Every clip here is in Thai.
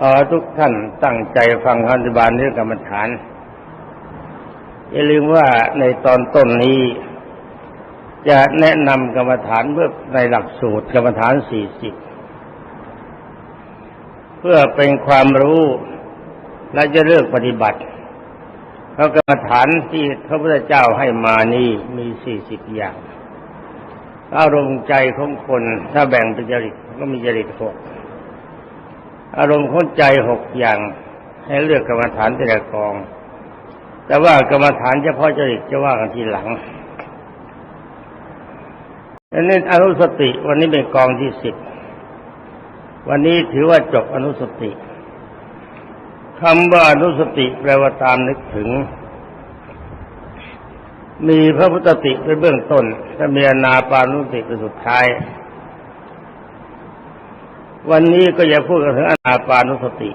ขอทุกท่านตั้งใจฟังคำอธิบายเรื่องกรรมฐาน อย่าลืมว่าในตอนต้นนี้ จะแนะนำกรรมฐานเพื่อในหลักสูตรกรรมฐานสี่สิบเพื่อเป็นความรู้และจะเลือกปฏิบัติ เพราะกรรมฐานที่พระพุทธเจ้าให้มานี้มีสี่สิบอย่างอารมณ์ใจของคนถ้าแบ่งเป็นจริตก็มีจริตหก อารมณ์ของใจหกอย่าง ให้เลือกกรรมฐานแต่ละกอง แต่ว่ากรรมฐานเฉพาะจริตจะว่ากันทีหลังอันนี้อนุสติวันนี้เป็นกองที่สิบวันนี้ถือว่าจบอนุสติคำว่าอนุสติแปลว่าตามนึกถึง มีพระพุทธติเป็นเบื้องต้นถ้ามีอนาปานุสติเป็นสุดท้าย วันนี้ก็จะพูดกันถึงอนาปานุสติ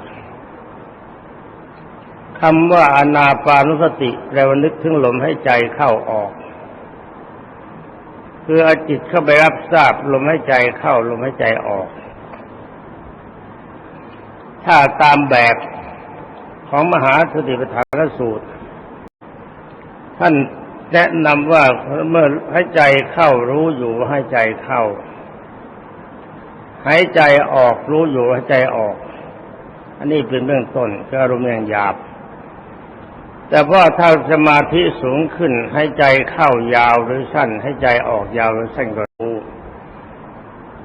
คำว่าอนาปานุสติแปลว่านึกถึงลมให้ใจเข้าออกคือเอาจิตเข้าไปรับทราบลมให้ใจเข้าลมให้ใจออก ถ้าตามแบบของมหาสติปัฏฐานสูตร ท่านแนะนำว่าเมื่อให้ใจเข้ารู้อยู่ให้ใจเข้า หายใจออกรู้อยู่หายใจออก อันนี้เป็นเบื้องต้นก็อารมณ์อย่างหยาบ แต่พอถ้าสมาธิสูงขึ้นให้ใจเข้ายาวหรือสั้น ให้ใจออกยาวหรือสั้นก็รู้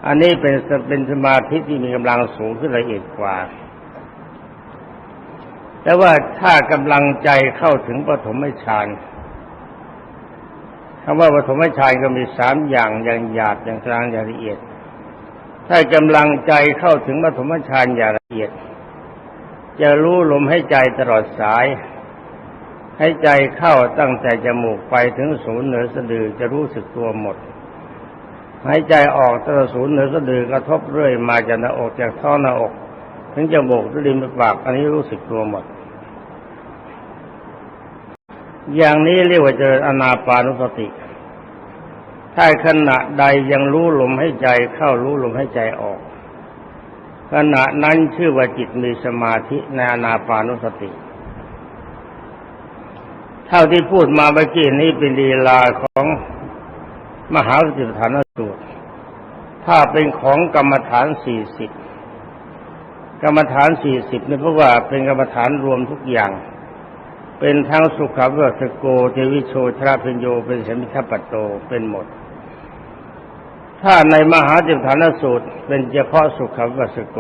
อันนี้เป็นเป็นสมาธิที่มีกำลังสูงขึ้นละเอียดกว่า แต่ว่าถ้ากำลังใจเข้าถึงปฐมฌานคำว่าปฐมฌานก็มีสามอย่างอย่างหยาบอย่างกลางอย่างละเอียด ถ้ากำลังใจเข้าถึงปฐมฌานอย่างละเอียด จะรู้ลมให้ใจตลอดสาย ให้ใจเข้าตั้งแต่จมูกไปถึงศูนย์เหนือสะดือจะรู้สึกตัวหมดหายใจออกตั้งแต่ศูนย์เหนือสะดือกระทบเรื่อยมาจากหน้าอกจากท้องหน้าอก ถึงจมูกถึงริมปาก อันนี้รู้สึกตัวหมด อย่างนี้เรียกว่าเจริญอนาปานุสติ ถ้าขณะใดยังรู้ลมให้ใจเข้ารู้ลมให้ใจออก ขณะนั้นชื่อว่าจิตมีสมาธิในอนาปานุสติเท่าที่พูดมาเมื่อกี้นี้เป็นลีลาของมหาสติปัฏฐานสูตร ถ้าเป็นของกรรมฐานสี่สิบกรรมฐานสี่สิบนี่เพราะว่าเป็นกรรมฐานรวมทุกอย่าง เป็นทั้งสุขเวสโกเทวิโชทราพิญโยเป็นสมิทปัตโตเป็นหมด ถ้าในมหาจิตฐานสูตรเป็นเฉพาะสุขวัสโก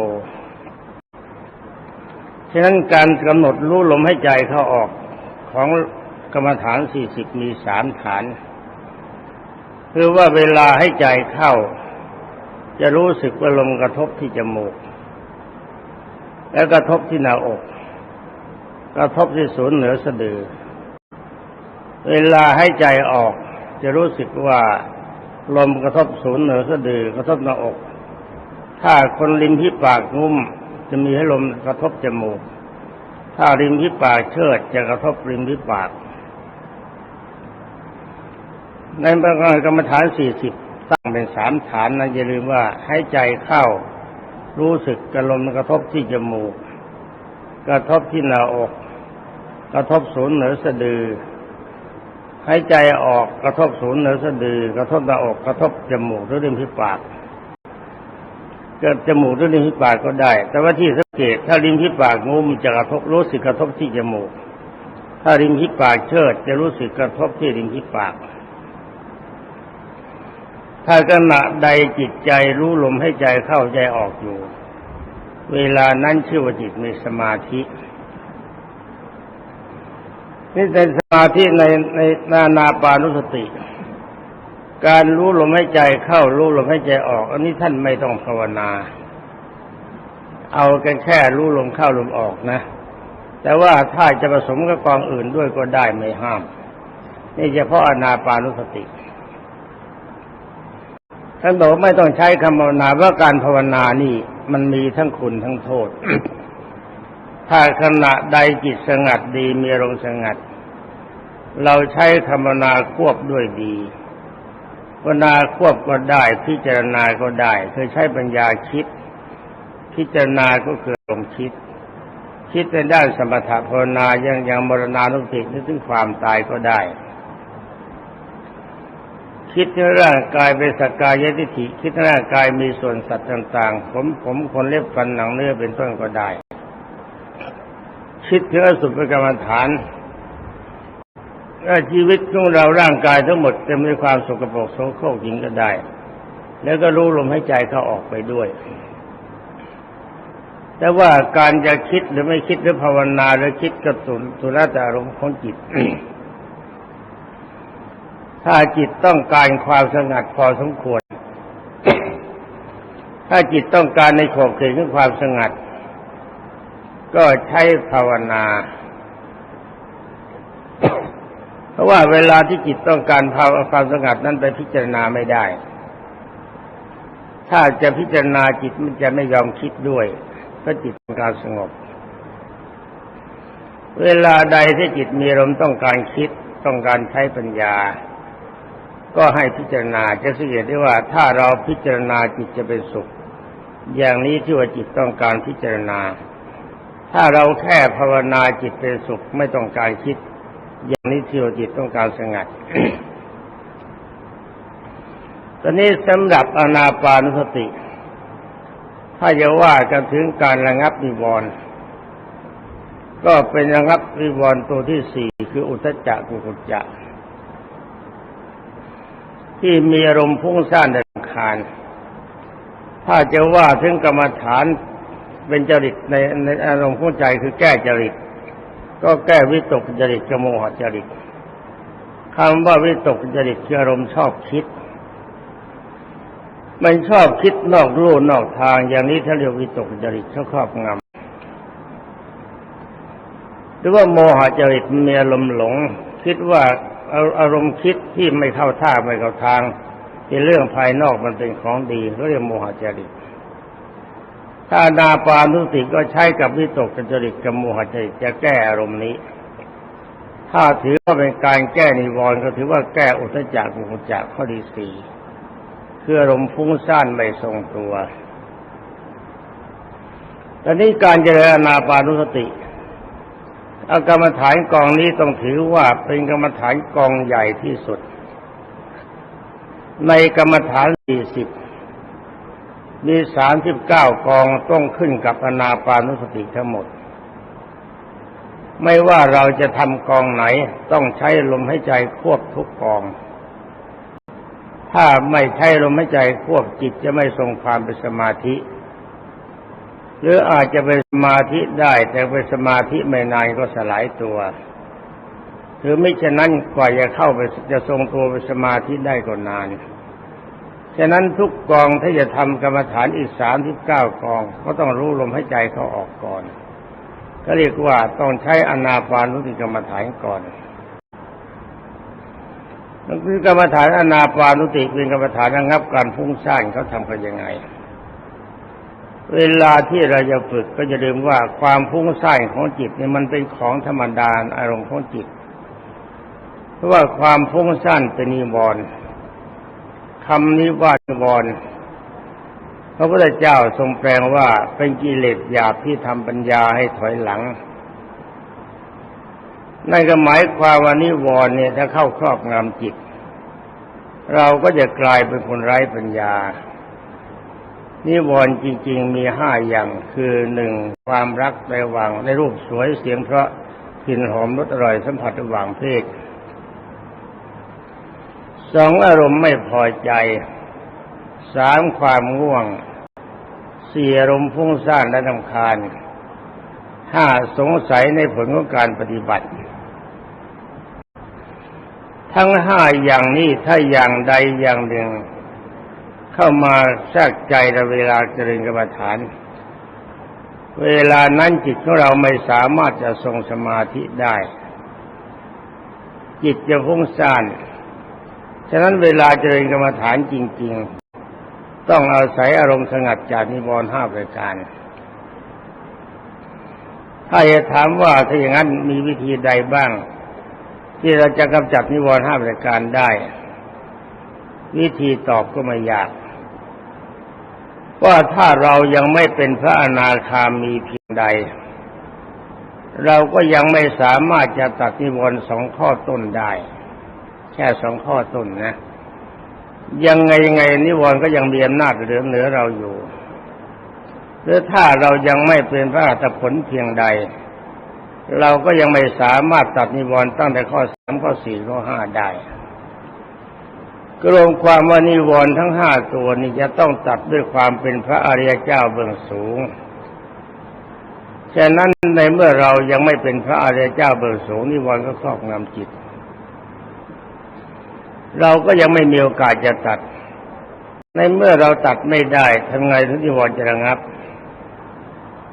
ฉะนั้นการกำหนดรู้ลมให้ใจเข้าออกของกรรมฐานสี่สิบมีสามฐาน คือว่าเวลาให้ใจเข้า จะรู้สึกว่าลมกระทบที่จมูก แล้วกระทบที่หน้าอก กระทบที่ศูนย์เหนือสะดือ เวลาให้ใจออกจะรู้สึกว่า ลมกระทบศูนย์เหนือสะดือกระทบหน้าอก ถ้าคนริมที่ปากงุ้ม จะมีให้ลมกระทบจมูก ถ้าริมที่ปากเชิดจะกระทบริมที่ปาก ในประการกรรมฐานสี่สิบตั้งเป็นสามฐานนะอย่าลืมว่าให้ใจเข้ารู้สึกกระลมกระทบที่จมูก กระทบที่หน้าอก กระทบศูนย์เหนือสะดือ หายใจออกกระทบศูนย์เหนือสะดือกระทบหน้าอกกระทบจมูกหรือริมที่ปากเกิดจมูกหรือริมที่ปากก็ได้ แต่ว่าที่สังเกตถ้าริมที่ปากงุ้มจะกระทบรู้สึกกระทบที่จมูก ถ้าริมที่ปากเชิด จะรู้สึกกระทบที่ริมที่ปาก ถ้าขณะใดจิตใจรู้ลมให้ใจเข้าใจออกอยู่ เวลานั้นชื่อว่าจิตมีสมาธิ นี่เป็นสมาธิในในนานาปานุสติ การรู้ลมหายใจเข้ารู้ลมหายใจออก อันนี้ท่านไม่ต้องภาวนา เอากันแค่รู้ลมเข้าลมออกนะ แต่ว่าถ้าจะผสมกับกองอื่นด้วยก็ได้ไม่ห้าม นี่เฉพาะอนาปานุสติท่านบอกไม่ต้องใช้คำภาวนาว่าการภาวนานี่มันมีทั้งคุณทั้งโทษ ถ้าขณะใดจิตสงัดดีมีอารมณ์สงัด เราใช้ธรรมนาควบด้วยดีภาวนาควบก็ได้พิจารณาก็ได้คือใช้ปัญญาคิด พิจารณาก็คือลมคิด คิดในด้านสมถะภาวนายังยังมรณานุสตินึกถึงความตายก็ได้ คิดในร่างกายเป็นสกกายทิฏฐิคิดในร่างกายมีส่วนสัตว์ต่าง ๆ ผมผมคนเล็บฟันหนังเนื้อเป็นต้นก็ได้ คิดถึงอสุภกรรมฐาน ชีวิตของเราร่างกายทั้งหมดเต็มด้วยความสกปรกโสโครกหญิงก็ได้ แล้วก็รู้ลมให้ใจเขาออกไปด้วย แต่ว่าการจะคิดหรือไม่คิดหรือภาวนาหรือคิดกับสุนสุรตอารมณ์ของจิต ถ้าจิตต้องการความสงัดพอสมควร ถ้าจิตต้องการในขอบเขตของความสงัด ก็ใช้ภาวนา ราะว่าเวลาที่จิตต้องการภาวความสงัดนั้นไปพิจารณาไม่ได้ ถ้าจะพิจารณาจิตมันจะไม่ยอมคิดด้วยเพราะจิตต้องการสงบ เวลาใดที่จิตมีอารมต้องการคิดต้องการใช้ปัญญา ก็ให้พิจารณาจะสังเกตได้ว่า ถ้าเราพิจารณาจิตจะเป็นสุข อย่างนี้ที่ว่าจิตต้องการพิจารณา ถ้าเราแค่ภาวนาจิตเป็นสุขไม่ต้องการคิด อย่างนี้ที่ว่าจิตต้องการสงัด ตอนนี้สำหรับอนาปานุสติ ถ้าจะว่ากันถึงการระงับนิวรณ์ก็เป็นระงับนิวรณ์ตัวที่สี่คืออุทจจะกุกุจจะที่มีอารมณ์พุ่งสร้างดินคานถ้าจะว่าถึงกรรมฐานเป็นจริตในในอารมณ์ของใจคือแก้จริต ก็แก้วิตกจริตกโมหจริตคำว่าวิตกจริตคืออารมณ์ชอบคิด มันชอบคิดนอกรูนอกทาง อย่างนี้ถ้าเรียกวิตกจริตเขาครอบงำหรือว่าโมหจริตมีอารมณ์หลง คิดว่าอารมณ์คิดที่ไม่เข้าท่าไม่เข้าทางเป็นเรื่องภายนอกมันเป็นของดีเขาเรียกโมหจริต ถ้านาปานุสติก็ใช้กับวิตกจริตกับโมหจริตจะแก้อารมณ์นี้ ถ้าถือว่าเป็นการแก้นิวรณ์ก็ถือว่าแก้อุทจักกุกุจักข้อดีสี่คืออารมณ์ฟุ้งซ่านไม่ทรงตัวตอนนี้การเจริญนาปานุสติอากรรมฐานกองนี้ต้องถือว่าเป็นกรรมฐานกองใหญ่ที่สุด ในกรรมฐานสี่สิบ มีสามสิบเก้ากองต้องขึ้นกับอนาปานุสติทั้งหมด ไม่ว่าเราจะทำกองไหนต้องใช้ลมหายใจควบทุกกอง ถ้าไม่ใช้ลมหายใจควบจิตจะไม่ทรงความเป็นสมาธิ หรืออาจจะเป็นสมาธิได้แต่เป็นสมาธิไม่นานก็สลายตัวหรือไม่ฉะนั้นกว่าจะเข้าไปจะทรงตัวเป็นสมาธิได้ก็นาน ฉะนั้นทุกกองถ้าจะทำกรรมฐานอีกสามสิบเก้ากอง ก็ต้องรู้ลมหายใจเขาออกก่อน ก็เรียกว่าต้องใช้อนาปานุสติกรรมฐานก่อนนั่นคือกรรมฐานอนาปานุสติเป็นกรรมฐานระงับการพุ่งสร้างเขาทำกันยังไง เวลาที่เราจะฝึกก็จะลืมว่าความพุ่งสร้างของจิตเนี่ยมันเป็นของธรรมดาอารมณ์ของจิต เพราะว่าความพุ่งสั้นเป็นนิวรณ์ คำนี้ว่านิวรณ์พระพุทธเจ้าทรงแปลงว่าเป็นกิเลสหยาบที่ทำปัญญาให้ถอยหลังนั่นก็หมายความว่านิวรณ์เนี่ยถ้าเข้าครอบงำจิต เราก็จะกลายเป็นคนไร้ปัญญา นิวรณ์จริง ๆ มีห้าอย่างคือหนึ่งความรักในวังในรูปสวยเสียงเพราะกลิ่นหอมรสอร่อยสัมผัสระหว่างเพศ สองอารมณ์ไม่พอใจสามความง่วงสี่อารมณ์ฟุ้งซ่านและนำคาญห้าสงสัยในผลของการปฏิบัติ ทั้งห้าอย่างนี้ถ้าอย่างใดอย่างหนึ่ง เข้ามาแทรกใจในเวลาเจริญกรรมฐาน เวลานั้นจิตของเราไม่สามารถจะทรงสมาธิได้ จิตจะฟุ้งซ่าน ฉะนั้นเวลาเจริญกรรมฐานจริง ๆ ต้องอาศัยอารมณ์สงัดจากนิวรณ์ห้าประการ ถ้าจะถามว่าถ้าอย่างนั้นมีวิธีใดบ้าง ที่เราจะกำจัดนิวรณ์ห้าประการได้ วิธีตอบก็ไม่ยาก ว่าถ้าเรายังไม่เป็นพระอนาคามีเพียงใด เราก็ยังไม่สามารถจะตัดนิวรณ์สองข้อต้นได้ ค่สองข้อต้นนะยังไงยังไงนิวรณ์ก็ยังมีอำนาจเหลือเหนือเราอยู่หรือถ้าเรายังไม่เป็นพระอรหัตผลเพียงใด เราก็ยังไม่สามารถตัดนิวรณ์ตั้งแต่ข้อสามข้อสี่ข้อห้าได้กรวมความว่านิวรณ์ทั้งห้าตัวนี้จะต้องตัดด้วยความเป็นพระอริยเจ้าเบื้องสูงฉะนั้นในเมื่อเรายังไม่เป็นพระอริยเจ้าเบื้องสูงนิวรณ์ก็ครอบงำจิต เราก็ยังไม่มีโอกาสจะตัด ในเมื่อเราตัดไม่ได้ทำไงถึงนิวรณ์จะระงับ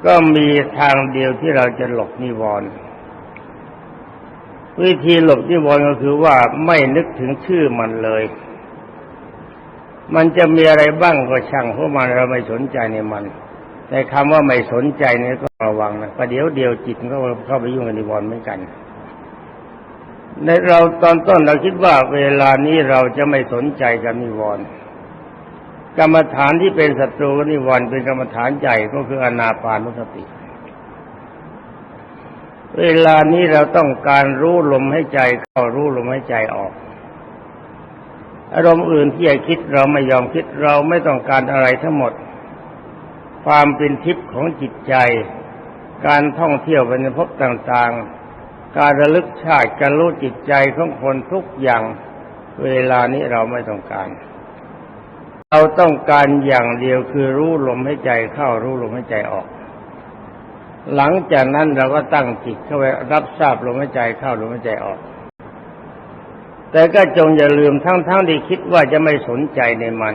ก็มีทางเดียวที่เราจะหลบนิวรณ์วิธีหลบนิวรณ์ก็คือว่าไม่นึกถึงชื่อมันเลย มันจะมีอะไรบ้างก็ช่างเพราะมันเราไม่สนใจในมัน แต่คำว่าไม่สนใจนี่ก็ระวังนะประเดี๋ยวเดียวจิตก็เข้าไปยุ่งกับนิวรณ์เหมือนกัน ในเราตอนต้นเราคิดว่าเวลานี้เราจะไม่สนใจกับนิวรณ์กรรมฐานที่เป็นศัตรูกับนิวรณ์เป็นกรรมฐานใหญ่ก็คืออนาปานุสติ เวลานี้เราต้องการรู้ลมให้ใจเข้ารู้ลมให้ใจออก อารมณ์อื่นที่จะคิดเราไม่ยอมคิดเราไม่ต้องการอะไรทั้งหมด ความเป็นทิพย์ของจิตใจ การท่องเที่ยวไปในภพต่างๆ การระลึกชาติการรู้จิตใจของคนทุกอย่างเวลานี้เราไม่ต้องการ เราต้องการอย่างเดียวคือรู้ลมให้ใจเข้ารู้ลมให้ใจออก หลังจากนั้นเราก็ตั้งจิตเข้าไปรับทราบลมใหายใจเข้าลมใหายใจออก แต่ก็จงอย่าลืมทั้งๆทที่คิดว่าจะไม่สนใจในมัน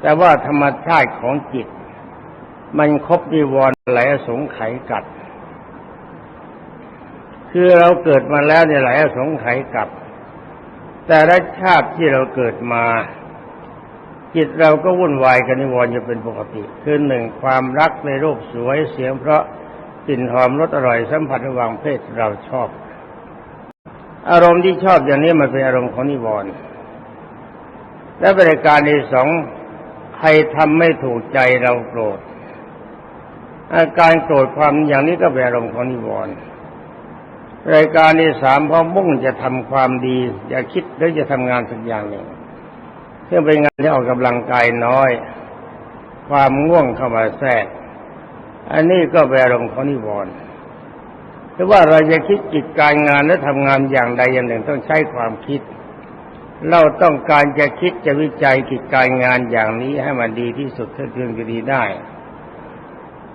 แต่ว่าธรรมชาติของจิต มันครบนิวรณ์หลายสงไขกัด คือเราเกิดมาแล้วในหลายอสงไขยกับ แต่ละชาติที่เราเกิดมา จิตเราก็วุ่นวายกับนิวรณ์อยู่เป็นปกติ คือหนึ่งความรักในรูปสวยเสียงเพราะกลิ่นหอมรสอร่อยสัมผัสระหว่างเพศเราชอบ อารมณ์ที่ชอบอย่างนี้มันเป็นอารมณ์ของนิวรณ์และบริการที่สองใครทำไม่ถูกใจเราโกรธอาการโกรธความอย่างนี้ก็เป็นอารมณ์ของนิวรณ์ รายการที่สามพอมุ่งจะทำความดี อย่าคิดหรือจะทำงานสักอย่างหนึ่งซึ่งเป็นงานที่ออกกำลังกายน้อย ความง่วงเข้ามาแทรก อันนี้ก็เป็นอารมณ์ของนิวรณ์หรือว่าเราจะคิดกิจการงานและทำงานอย่างใดอย่างหนึ่งต้องใช้ความคิด เราต้องการจะคิดจะวิจัยกิจการงานอย่างนี้ให้มันดีที่สุดเท่าที่จะดีได้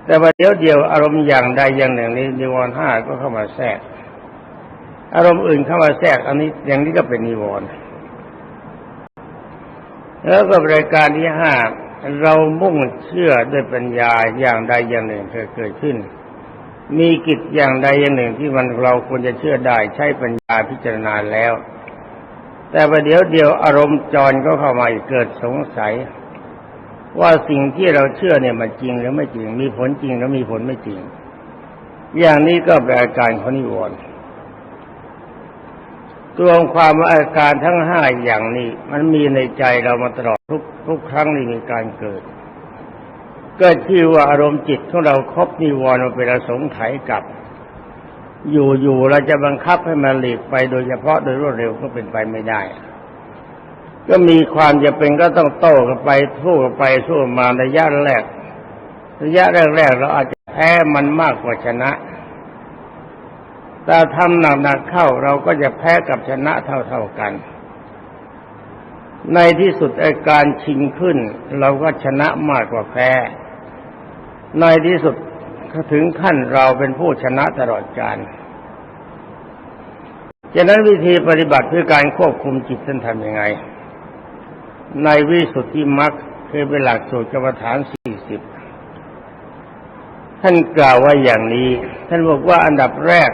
แต่ว่าเดี๋ยวเดียวอารมณ์อย่างใดอย่างหนึ่งนี้นิวรณ์ห้าก็เข้ามาแทรก อารมณ์อื่นเข้ามาแทรกอันนี้อย่างนี้ก็เป็นนิวรณ์แล้วก็รายการที่ห้าเรามุ่งเชื่อด้วยปัญญาอย่างใดอย่างหนึ่งเกิดขึ้น มีกิจอย่างใดอย่างหนึ่งที่มันเราควรจะเชื่อได้ใช้ปัญญาพิจารณาแล้ว แต่ประเดี๋ยวเดียวอารมณ์จรก็เข้ามาเกิดสงสัย ว่าสิ่งที่เราเชื่อเนี่ยมันจริงหรือไม่จริง มีผลจริงหรือมีผลไม่จริง อย่างนี้ก็เป็นอาการของนิวรณ์ รวมความว่าอาการทั้งห้าอย่างนี้ มันมีในใจเรามาตลอดทุกทุกครั้งที่มีการเกิด เก็ชื่ว่าอารมณ์จิตของเราครบนิวรณ์มาเป็นอสงไขยกับ อยู่ๆเราจะบังคับให้มันหลีกไปโดยเฉพาะโดยรวดเร็วก็เป็นไปไม่ได้ ก็มีความจะเป็นก็ต้องโต้กันไปสู้กันไปสู้มาระยะแรกระยะแรกๆเราอาจจะแพ้มันมากกว่าชนะ แต่ทำหนักๆเข้าเราก็จะแพ้กับชนะเท่าๆกัน ในที่สุดอาการชิงขึ้น เราก็ชนะมากกว่าแพ้ ในที่สุดถึงขั้นเราเป็นผู้ชนะตลอดกาลฉะนั้นวิธีปฏิบัติเพื่อการควบคุมจิตท่านทำยังไง ในวิสุทธิมรรคคือเป็นหลักสูตรกรรมฐานสี่สิบท่านกล่าวว่าอย่างนี้ ท่านบอกว่าอันดับแรก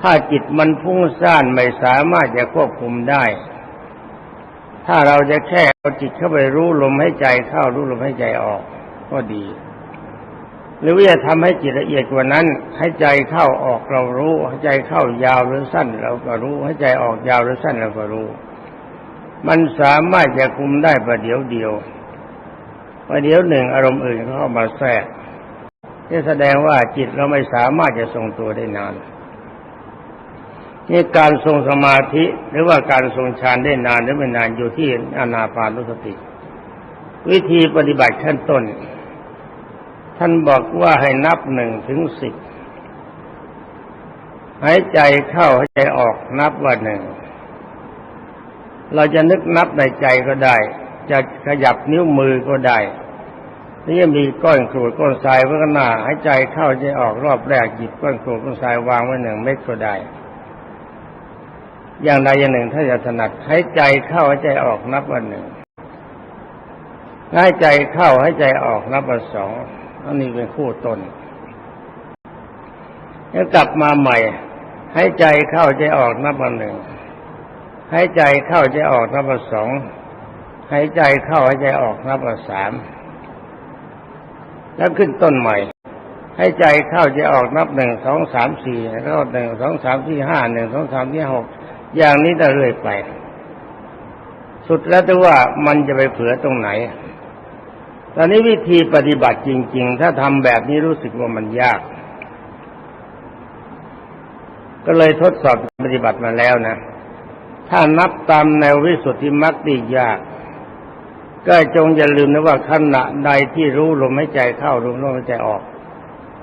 ถ้าจิตมันพุ่งซ่านไม่สามารถจะควบคุมได้ ถ้าเราจะแค่เอาจิตเข้าไปรู้ลมให้ใจเข้ารู้ลมให้ใจออก ก็ดี หรือว่าจะทำให้จิตละเอียดกว่านั้น ให้ใจเข้าออกเรารู้ให้ใจเข้ายาวหรือสั้น เราก็รู้ให้ใจออกยาวหรือสั้นเราก็รู้ มันสามารถจะคุมได้ประเดี๋ยวเดียวประเดี๋ยวหนึ่งอารมณ์อื่นเข้ามาแทรกนี่แสดงว่าจิตเราไม่สามารถจะทรงตัวได้นาน นี่การทรงสมาธิหรือว่าการทรงฌานได้นานหรือไม่นานอยู่ที่อานาปานุสติ วิธีปฏิบัติขั้นต้น ท่านบอกว่าให้นับหนึ่งถึงสิบหายใจเข้าหายใจออกนับว่าหนึ่งเราจะนึกนับในใจก็ได้ จะขยับนิ้วมือก็ได้นี่ยังมีก้อนกรวดก้อนทรายไว้ข้างหน้าหายใจเข้าใจออกรอบแรกหยิบก้อนกรวดก้อนทรายวางไว้หนึ่งเม็ดก็ได้ อย่างใดอย่างหนึ่งถ้าจะถนัดหายใจเข้าหายใจออกนับว่าหนึ่งหายใจเข้าหายใจออกนับว่าสองอันนี้เป็นคู่ต้นแล้วกลับมาใหม่หายใจเข้าใจออกนับว่าหนึ่งหายใจเข้าใจออกนับว่าสองหายใจเข้าหายใจออกนับว่าสามแล้วขึ้นต้นใหม่ ใหายใจเข้าใจออกนับหนึ่งสองสามสี่แล้วหนึ่งสองสามสี่ห้าหนึ่งสองสามสี่หก อย่างนี้ได้เรื่อยไป สุดแล้วแต่ว่ามันจะไปเผือตรงไหน ตอนนี้วิธีปฏิบัติจริง ๆ ถ้าทำแบบนี้รู้สึกว่ามันยาก ก็เลยทดสอบปฏิบัติมาแล้วนะ ถ้านับตามแนววิสุทธิมรรคดียาก ก็จงอย่าลืมนะว่าขณะใดที่รู้ลมหายใจเข้าลมลมหายใจออก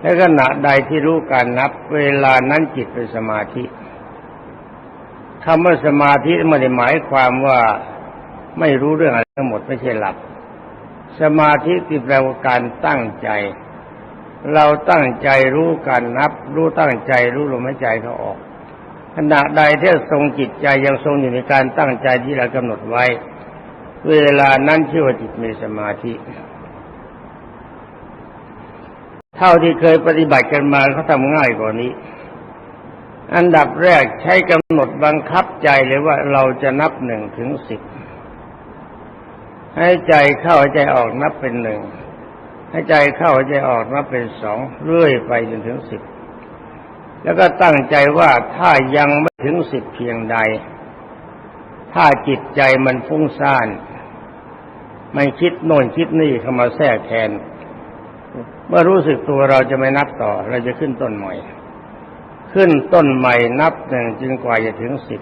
และขณะใดที่รู้การนับเวลานั้นจิตเป็นสมาธิ คำว่าสมาธิไม่ได้หมายความว่าไม่รู้เรื่องอะไรทั้งหมดไม่ใช่หลับ สมาธิที่แปลว่าการตั้งใจ เราตั้งใจรู้การนับ รู้ตั้งใจรู้ลมหายใจเขาออกขณะใดที่ทรงจิตใจยังทรงอยู่ในการตั้งใจที่เรากำหนดไว้ เวลานั้นชื่อว่าจิตมีสมาธิ เท่าที่เคยปฏิบัติกันมาเขาทำง่ายกว่านี้ อันดับแรกใช้กำหนดบังคับใจเลยว่าเราจะนับหนึ่งถึงสิบให้ใจเข้าใจออกนับเป็นหนึ่งให้ใจเข้าใจออกนับเป็นสองเรื่อยไปจนถึงสิบแล้วก็ตั้งใจว่าถ้ายังไม่ถึงสิบเพียงใด ถ้าจิตใจมันฟุ้งซ่านมันคิดโน่นคิดนี่เข้ามาแทรกแทน เมื่อรู้สึกตัวเราจะไม่นับต่อ เราจะขึ้นต้นใหม่ ขึ้นต้นใหม่นับหนึ่งจนกว่าจะถึงสิบ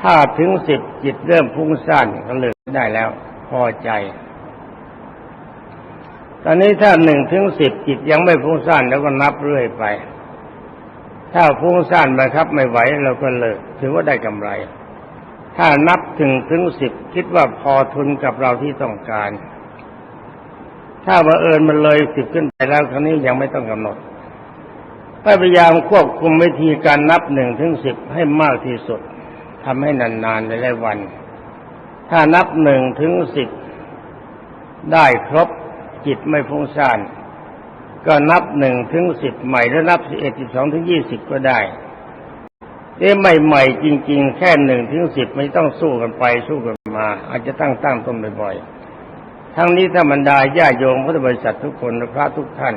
ถ้าถึงสิบจิตเริ่มพุ่งสั้นก็เลิกได้แล้ว พอใจ ตอนนี้ถ้าหนึ่งถึงสิบจิตยังไม่พุ่งสั้นแล้วก็นับเรื่อยไป ถ้าพุ่งสั้นบังคับไม่ไหวเราก็เลิก ถือว่าได้กำไร ถ้านับถึงถึงสิบคิดว่าพอทุนกับเราที่ต้องการ ถ้าบังเอิญมันเลยสิบขึ้นไปแล้วครั้นี้ยังไม่ต้องกำหนด พยายามควบคุมวิธีการนับหนึ่งถึงสิบให้มากที่สุดทำให้นานๆในหลายวัน ถ้านับหนึ่งถึงสิบได้ครบจิตไม่ฟุ้งซ่านก็นับหนึ่งถึงสิบใหม่แล้วนับสิบเอ็ดสิบสองถึงยี่สิบก็ได้เอ้ใหม่ๆจริง ๆ แค่หนึ่งถึงสิบไม่ต้องสู้กันไปสู้กันมา อาจจะตั้งตั้งต้นบ่อยๆทั้งนี้ถ้าบรรดาญาโยมพุทธบริษัททุกคนพระทุกท่าน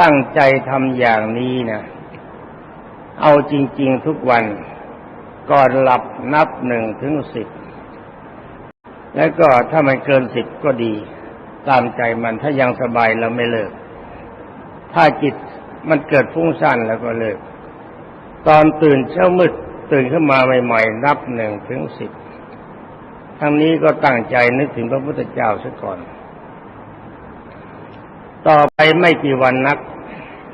ตั้งใจทำอย่างนี้นะเอาจริง ๆ ทุกวันก่อนหลับนับหนึ่งถึงสิบแล้วก็ถ้ามันเกินสิบก็ดี ตามใจมันถ้ายังสบายเราไม่เลิก ถ้าจิตมันเกิดฟุ้งซ่านแล้วก็เลิก ตอนตื่นเช้ามืดตื่นขึ้นมาใหม่ๆ นับหนึ่งถึงสิบทั้งนี้ก็ตั้งใจนึกถึงพระพุทธเจ้าซะก่อน ต่อไปไม่กี่วันนัก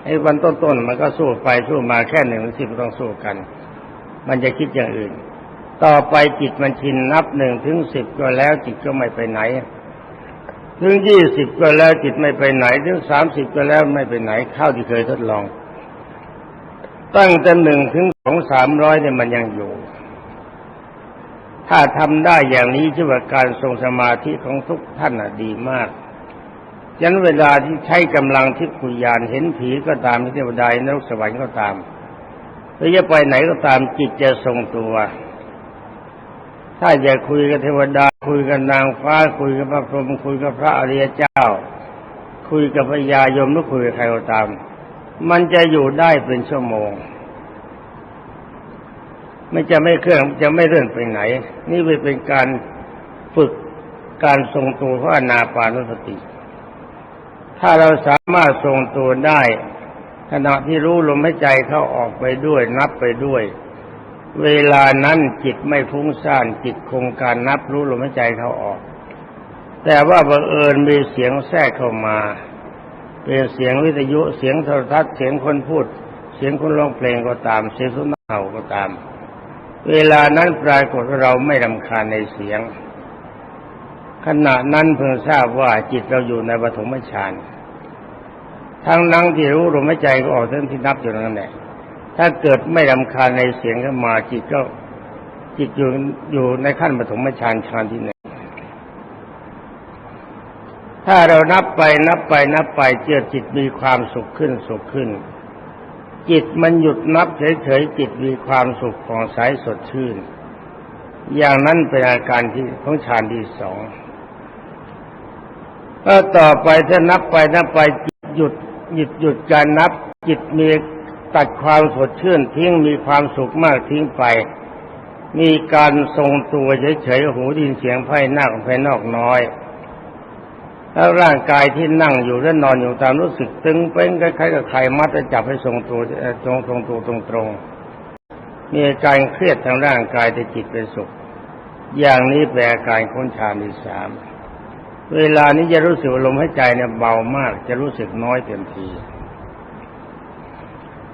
ไอ้วันต้นๆมันก็สู้ไปสู้มาแค่หนึ่งถึงสิบต้องสู้กัน มันจะคิดอย่างอื่น ต่อไปจิตมันชินนับหนึ่งถึงสิบก็แล้วจิตก็ไม่ไปไหนถึงยี่สิบก็แล้วจิตไม่ไปไหนถึงสามสิบก็แล้วไม่ไปไหนเข้าที่เคยทดลอง ตั้งแต่หนึ่งถึงสองสามร้อยเนี่ยมันยังอยู่ ถ้าทำได้อย่างนี้ชื่อว่าการทรงสมาธิของทุกท่านดีมาก ยันเวลาที่ใช้กำลังที่คุยานเห็นผีก็ตามที่เทวดานรกสวรรค์ก็ตามหรือจะไปไหนก็ตามจิตจะทรงตัว ถ้าจะคุยกับเทวดา คุยกับนางฟ้า คุยกับพระพรหมคุยกับพระอริยเจ้า คุยกับพญายมหรือคุยกับใครก็ตาม มันจะอยู่ได้เป็นชั่วโมงไม่จะไม่เคลื่อนจะไม่เลื่อนไปไหน นี่เป็นการฝึกการทรงตัวของอนาปานสติ ถ้าเราสามารถทรงตัวได้ ขณะที่รู้ลมหายใจเข้าออกไปด้วย นับไปด้วย เวลานั้นจิตไม่ฟุ้งซ่านจิตคงการนับรู้ลมหายใจเข้าออก แต่ว่าบังเอิญมีเสียงแทรกเข้ามา เป็นเสียงวิทยุเสียงโทรทัศน์เสียงคนพูด เสียงคนร้องเพลงก็ตาม เสียงสุนัขเห่าก็ตาม เวลานั้นปรากฏเราไม่รำคาญในเสียงขณะนั้นเพิ่งทราบว่าจิตเราอยู่ในปฐมฌาน ทั้งนั่งที่รู้ลมหายใจก็ออกทั้งที่นับอยู่นั่นแหละถ้าเกิดไม่รำคาญในเสียงขึ้นมาจิตก็จิตอยู่อยู่ในขั้นปฐมฌานฌานที่หนึ่งถ้าเรานับไปนับไปนับไปเจอจิตมีความสุขขึ้นสุขขึ้น จิตมันหยุดนับเฉยๆจิตมีความสุขของใสสดชื่น อย่างนั้นเป็นอาการที่ของฌานที่สองก็ต่อไปถ้านับไปนับไปจิตหยุด หยุดหยุดการนับ จิตมีตัดความสดชื่นทิ้งมีความสุขมากทิ้งไป มีการทรงตัวเฉยๆหูดินเสียงไพ่นักภายนอกน้อย แล้วร่างกายที่นั่งอยู่และนอนอยู่ตามรู้สึกตึงเป็นคล้ายๆกับใครมัดจะจับให้ทรงตัวทรงทรงตัวตรงๆมีอาการเครียดทางร่างกายแต่จิตเป็นสุข อย่างนี้แปลอาการค้นฌานที่สาม เวลานี้จะรู้สึกลมหายใจเนี่ยเบามาก จะรู้สึกน้อยเต็มที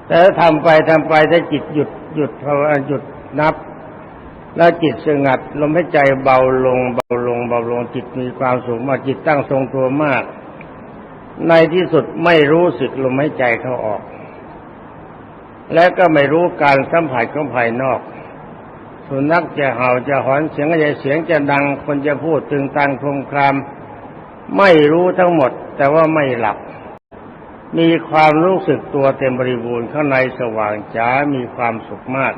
แต่ถ้าทำไปทำไปถ้าจิตหยุดหยุดพอหยุดนับ แล้วจิตสงัด ลมหายใจเบาลง เบาลง เบาลงจิตมีความสุขมากจิตตั้งทรงตัวมาก ในที่สุดไม่รู้สึกลมหายใจเข้าออก และก็ไม่รู้การสัมผัสของภายนอกสุนัขจะเห่าจะหอนเสียงอะไรเสียงจะดัง คนจะพูดตึงตังครมคราม ไม่รู้ทั้งหมด แต่ว่าไม่หลับ มีความรู้สึกตัวเต็มบริบูรณ์ข้างในสว่างจ้ามีความสุขมาก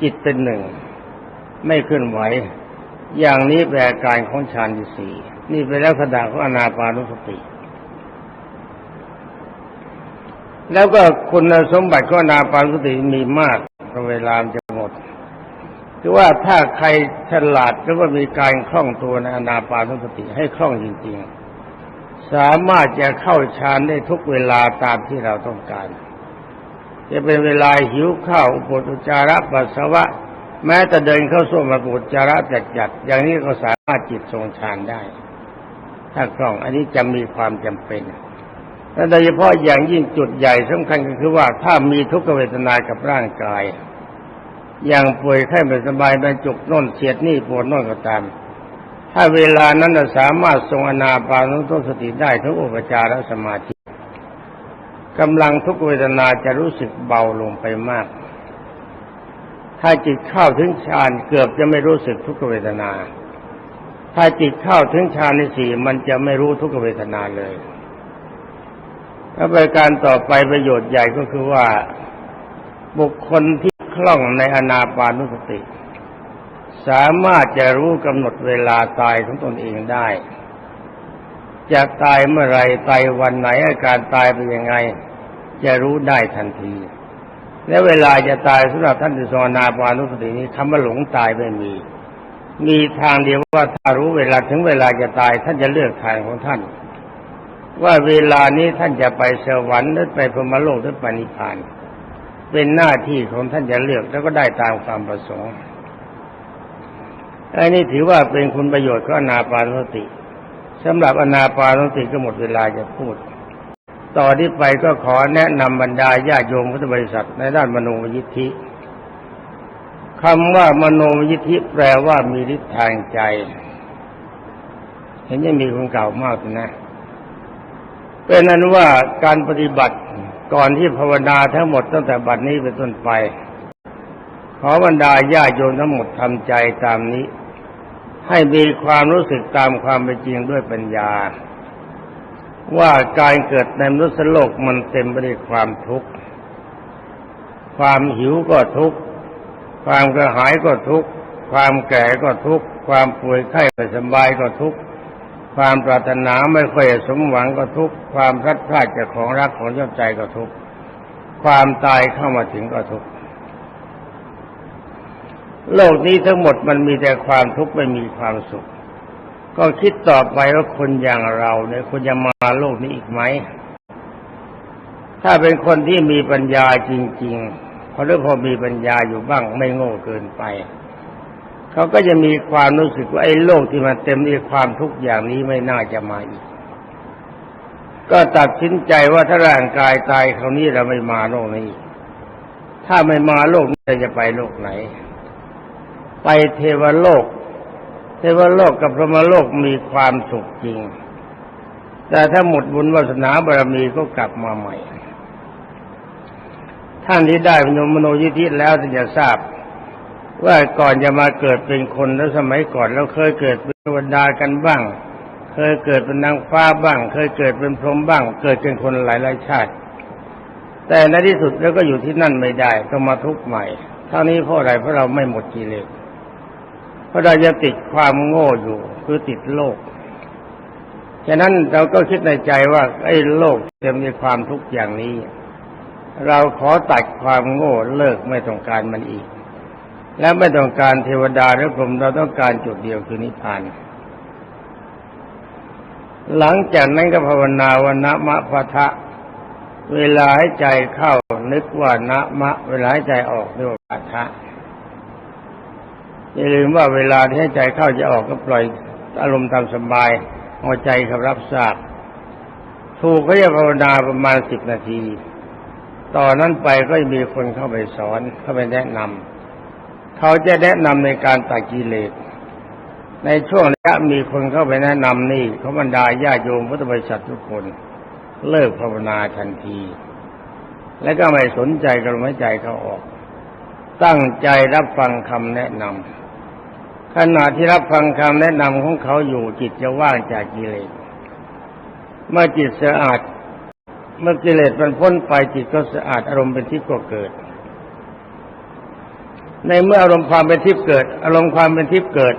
จิตเป็นหนึ่ง ไม่เคลื่อนไหว อย่างนี้แปลการของฌานที่สี่นี่เป็นลักษณะของอนาปานุสติแล้วก็คุณสมบัติของอนาปานุสติมีมากเพราะเวลาจะ คือว่าถ้าใครฉลาดหรือว่ามีการคล่องตัวในอนาปานุสติให้คล่องจริง ๆ สามารถจะเข้าฌานได้ทุกเวลาตามที่เราต้องการ จะเป็นเวลาหิวข้าวอุปตุจาระปัสสาวะ แม้แต่เดินเข้าส้วมมาปุจจาระจัดจัดๆอย่างนี้ก็สามารถจิตทรงฌานได้ ถ้าคล่องอันนี้จะมีความจำเป็นและโดยเฉพาะอย่างยิ่งจุดใหญ่สำคัญก็คือว่าถ้ามีทุกขเวทนากับร่างกาย อย่างป่วยไข้ไม่สบายบรรจุกน่นเสียดนี่ปวดน่นก็ตาม ถ้าเวลานั้นน่ะสามารถทรงอนาปานุสติได้ทุกอุปจารสมาธิกำลังทุกเวทนาจะรู้สึกเบาลงไปมาก ถ้าจิตเข้าถึงฌานเกือบจะไม่รู้สึกทุกเวทนา ถ้าจิตเข้าถึงฌานในสี่มันจะไม่รู้ทุกเวทนาเลยแล้วปการต่อไปประโยชน์ใหญ่ก็คือว่าบุคคลที่ คล่องในอนาปานุสติ สามารถจะรู้กำหนดเวลาตายของตนเองได้ จะตายเมื่อไรตายวันไหนอาการตายเป็นยังไง จะรู้ได้ทันที และเวลาจะตายสำหรับท่านที่ทรงอนาปานุสตินี้คำว่าหลงตายไม่มี มีทางเดียวว่าถ้ารู้เวลาถึงเวลาจะตายท่านจะเลือกทางของท่าน ว่าเวลานี้ท่านจะไปสวรรค์หรือไปพรหมโลกหรือไปนิพพาน เป็นหน้าที่ของท่านจะเลือกแล้วก็ได้ตามความประสงค์อันนี้ถือว่าเป็นคุณประโยชน์ของอนาปานสติสำหรับอนาปานสติก็หมดเวลาจะพูด ต่อที่ไปก็ขอแนะนำบรรดาญาโยมพุทธบริษัทในด้านมโนมยิทธิคำว่ามโนมยิทธิแปลว่ามีฤทธิ์ทางใจ เห็นยังมีคนเก่ามากเลยนะเป็นนั้นว่าการปฏิบัติ ก่อนที่ภาวนาทั้งหมดตั้งแต่บัดนี้เป็นต้นไป ขอบรรดาญาโยมทั้งหมดทำใจตามนี้ ให้มีความรู้สึกตามความเป็นจริงด้วยปัญญา ว่าการเกิดในมนุษย์โลกมันเต็มไปด้วยความทุกข์ ความหิวก็ทุกข์ ความกระหายก็ทุกข์ ความแก่ก็ทุกข์ ความป่วยไข้ไม่สบายก็ทุกข์ ความปรารถนาไม่ค่อยสมหวังก็ทุกข์ความพลัดพรากจากของรักของชอบใจก็ทุกข์ความตายเข้ามาถึงก็ทุกข์โลกนี้ทั้งหมดมันมีแต่ความทุกข์ไม่มีความสุข ก็คิดต่อไปว่าคนอย่างเราเนี่ยควรจะมาโลกนี้อีกไหม ถ้าเป็นคนที่มีปัญญาจริงๆเพราะหรือพอมีปัญญาอยู่บ้างไม่โง่เกินไป เขาก็จะมีความรู้สึกว่าไอ้โลกที่มันเต็มด้วยความทุกข์อย่างนี้ไม่น่าจะมาอีก ก็ตัดสินใจว่าถ้าร่างกายตายคราวนี้เราไม่มาโลกนี้ ถ้าไม่มาโลกนี้เราจะไปโลกไหน ไปเทวโลก เทวโลกกับพรหมโลกมีความสุขจริง แต่ถ้าหมดบุญวาสนาบารมีก็กลับมาใหม่ ท่านที่ได้พนมโนยิธิแล้วจะทราบ ว่าก่อนจะมาเกิดเป็นคนแล้วสมัยก่อนเราเคยเกิดเป็นเทวดากันบ้าง เคยเกิดเป็นนางฟ้าบ้าง เคยเกิดเป็นพรหมบ้าง เกิดเป็นคนหลายหลายชาติ แต่ในที่สุดเราก็อยู่ที่นั่นไม่ได้ต้องมาทุกข์ใหม่เท่านี้เพราะอะไรเพราะเราไม่หมดกิเลสเพราะเราจะติดความโง่อยู่คือติดโลกฉะนั้นเราก็คิดในใจว่าไอ้โลกเต็มด้วยความทุกข์อย่างนี้ เราขอตัดความโง่เลิกไม่ต้องการมันอีก และไม่ต้องการเทวดาหรือพรหมเราต้องการจุดเดียวคือนิพพาน หลังจากนั้นก็ภาวนาว่านะมะพะทะ เวลาให้ใจเข้านึกว่านะมะ เวลาให้ใจออกเรียกว่าปะทะอย่าลืมว่าเวลาที่ให้ใจเข้าจะออกก็ปล่อยอารมณ์ตามสบายเอาใจเขารับทราบถูกเขาจะภาวนาประมาณสิบนาทีต่อนนั้นไปก็มีคนเข้าไปสอนเข้าไปแนะนำ เขาจะแนะนำในการตัดกิเลสในช่วงระยะมีคนเข้าไปแนะนำนี่เขาบรรดาญาโยมพุทธบริษัททุกคนเลิกภาวนาทันที และก็ไม่สนใจกับลมหายใจเขาออก ตั้งใจรับฟังคำแนะนำขณะที่รับฟังคำแนะนำของเขาอยู่จิตจะว่างจากกิเลสเมื่อจิตสะอาด เมื่อกิเลสมันพ้นไปจิตก็สะอาดอารมณ์เป็นทิพย์ก็เกิด ในเมื่ออารมณ์ความเป็นทิพย์เกิด อารมณ์ความเป็นทิพย์เกิด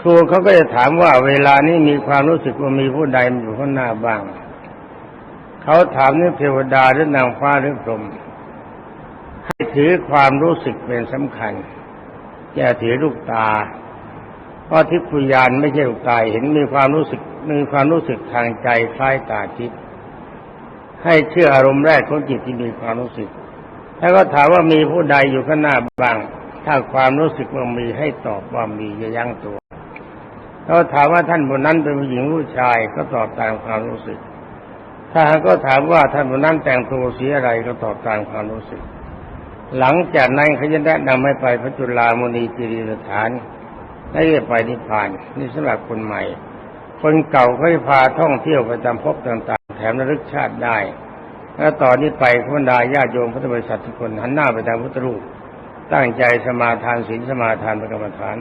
ครูเขาก็จะถามว่าเวลานี้มีความรู้สึกว่ามีผู้ใดอยู่ข้างหน้าบ้าง เขาถามนี่เทวดาหรือนางฟ้าหรือพรหมให้ถือความรู้สึกเป็นสำคัญอย่าถือลูกตา เพราะทิพยานไม่ใช่ลูกตาเห็นมีความรู้สึกมีความรู้สึกทางใจคล้ายตาทิพย์ให้เชื่ออารมณ์แรกของจิตที่มีความรู้สึก แล้วก็ถามว่ามีผู้ใดอยู่ข้างหน้าบ้าง ถ้าความรู้สึกว่ามีให้ตอบว่ามีอย่ายั้งตัวเขาถามว่าท่านบนนั้นเป็นผู้หญิงผู้ชายก็ตอบตามความรู้สึก ถ้าหากก็ถามว่าท่านบนนั้นแต่งตัวสีอะไรก็ตอบตามความรู้สึก หลังจากนั้นเขาจะแนะนำให้ไปพระจุลามณีจิริสถานให้ไปนิพพานนี่สำหรับคนใหม่ คนเก่าเขาพาท่องเที่ยวไปตามภพต่างๆ แถมระลึกชาติได้ แล้วตอนนี้ไปขบรรดาญาติโยมพุทธบริษัททุกคนหันหน้าไปทางพุทธรูป ตั้งใจสมาทานศีลสมาทานประกรรมฐาน